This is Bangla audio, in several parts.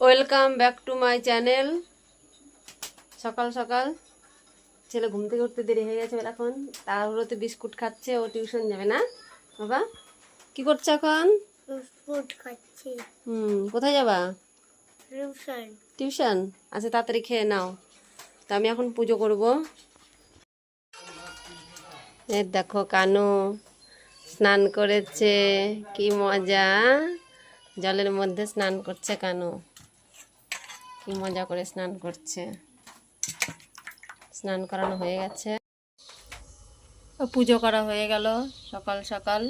Welcome back to my channel সকাল সকাল। ছেলে ঘুম থেকে উঠতে দেরি হয়ে গেছে এখন। তারপরে বিস্কুট খাচ্ছে ও টিউশন যাবে না। বাবা কি করছে এখন? বিস্কুট খাচ্ছি। হুম কোথায় যাবা? টিউশন। টিউশন? আচ্ছা তাড়াতাড়ি খেয়ে নাও। তা আমি এখন পুজো করব। এর দেখো কানু স্নান করেছে। কি মজা। জলের মধ্যে স্নান করছে কানু। কি মজা করে স্নান করছে। স্নান করানো হয়ে গেছে। পুজো করা হয়ে গেল সকাল সকাল।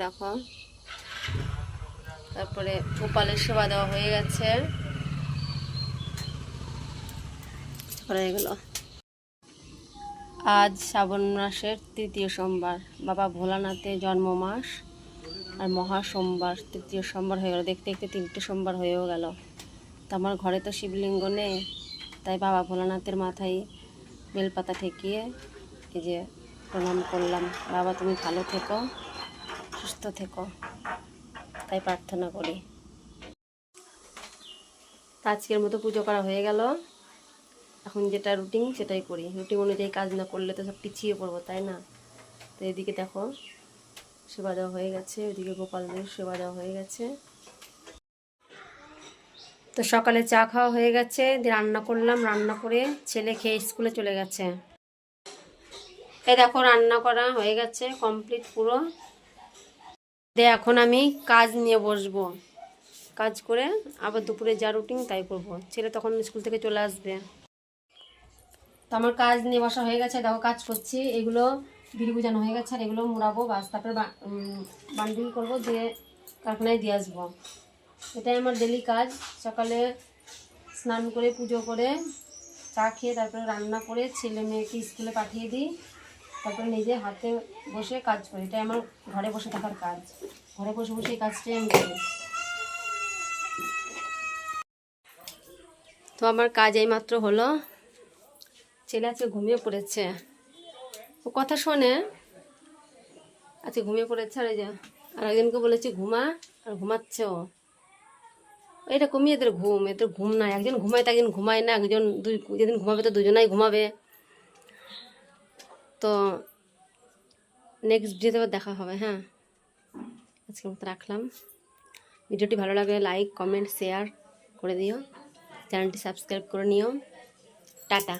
দেখো। তারপরে গোপালের সেবা দেওয়া হয়ে গেছে। হয়ে আজ শ্রাবণ মাসের তৃতীয় সোমবার। বাবা ভোলানাথের জন্ম মাস আর মহা সোমবার তৃতীয় সোমবার হয়ে গেল। দেখতে দেখতে তিনটে সোমবার হয়েও গেল। তো আমার ঘরে তো শিবলিঙ্গ নেই, তাই বাবা ভোলানাথের মাথায় বেলপাতা ঠেকিয়ে এই যে প্রণাম করলাম। বাবা তুমি ভালো থেকো, সুস্থ থেকো, তাই প্রার্থনা করি। আজকের মতো পুজো করা হয়ে গেল। এখন যেটা রুটিন সেটাই করি। রুটিন অনুযায়ী কাজ না করলে তো সব পিছিয়ে পড়ব, তাই না? তো এদিকে দেখো, সেবা দেওয়া হয়ে গেছে। ওইদিকে গোপালদের সেবা দেওয়া হয়ে গেছে। তো সকালে চা খাওয়া হয়ে গেছে, দিয়ে রান্না করলাম, রান্না করে ছেলে খেয়ে স্কুলে চলে গেছে। এ দেখো, রান্না করা হয়ে গেছে কমপ্লিট পুরো। দিয়ে এখন আমি কাজ নিয়ে বসবো। কাজ করে আবার দুপুরে যা রুটিন তাই করব। ছেলে তখন স্কুল থেকে চলে আসবে। তো আমার কাজ নিয়ে বসা হয়ে গেছে, দেখো কাজ করছি। এগুলো বিড়ি বুঝানো হয়ে গেছে, আর এগুলো মুড়াবো, বাস তারপরে বান্ডিল করব, দিয়ে কারখানায় দিয়ে আসব। এটাই আমার ডেলি কাজ। সকালে স্নান করে, পুজো করে, চা খেয়ে তারপরে রান্না করে ছেলে মেয়েকে স্কুলে পাঠিয়ে দিই। তারপরে নিজে হাতে বসে কাজ করি। এটাই আমার ঘরে বসে থাকার কাজ। ঘরে বসে বসে এই কাজটাই আমি করি। তো আমার কাজ এইমাত্র হলো, ছেলে আজকে ঘুমিয়ে পড়েছে। ও কথা শোনে, আজকে ঘুমিয়ে পড়েছে আর এই যে, আর একজনকে বলেছি, ঘুমা। আর ঘুমাচ্ছে ও। এটা কমিয়ে এদের ঘুম এদের ঘুম নাই। একজন ঘুমায় তো একজন ঘুমায় না, একজন দুই, যেদিন ঘুমাবে তো দুজনাই ঘুমাবে। তো নেক্সট ভিডিওতে আবার দেখা হবে হ্যাঁ। আজকের মতো রাখলাম। ভিডিওটি ভালো লাগলে লাইক কমেন্ট শেয়ার করে দিও। চ্যানেলটি সাবস্ক্রাইব করে নিও। টাটা।